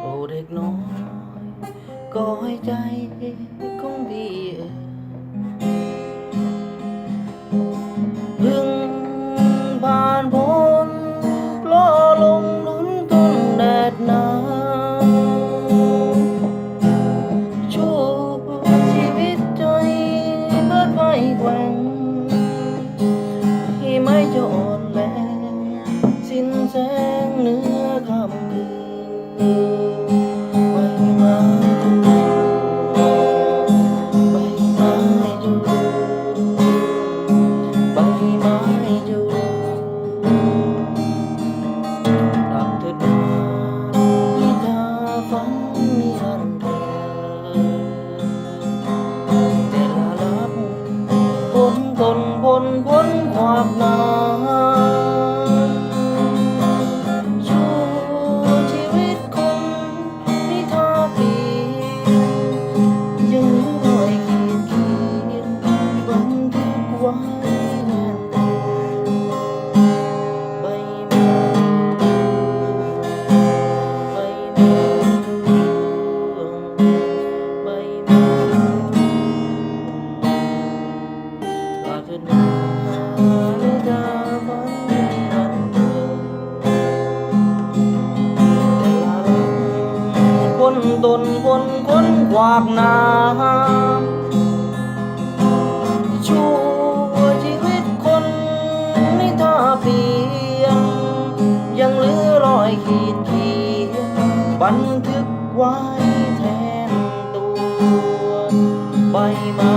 โอ้เด็กน้อยก็ให้ใจของพี่เอ่ยเพึ่งผ่านพ้นล้อลงลุ้นต้นแดดหนาวชูชีวิตใจเบิดไปแกว่งที่ไม่จอ่อ นพ้นพ้นความหนา นานิทาฝันนิรันคนตนคนคนขวากน้ำชั่วชีวิตคนในท่าเปลี่ยน ยังเหลือรอยขีดเขียนบันทึกไว้แทนตัว ใบไม้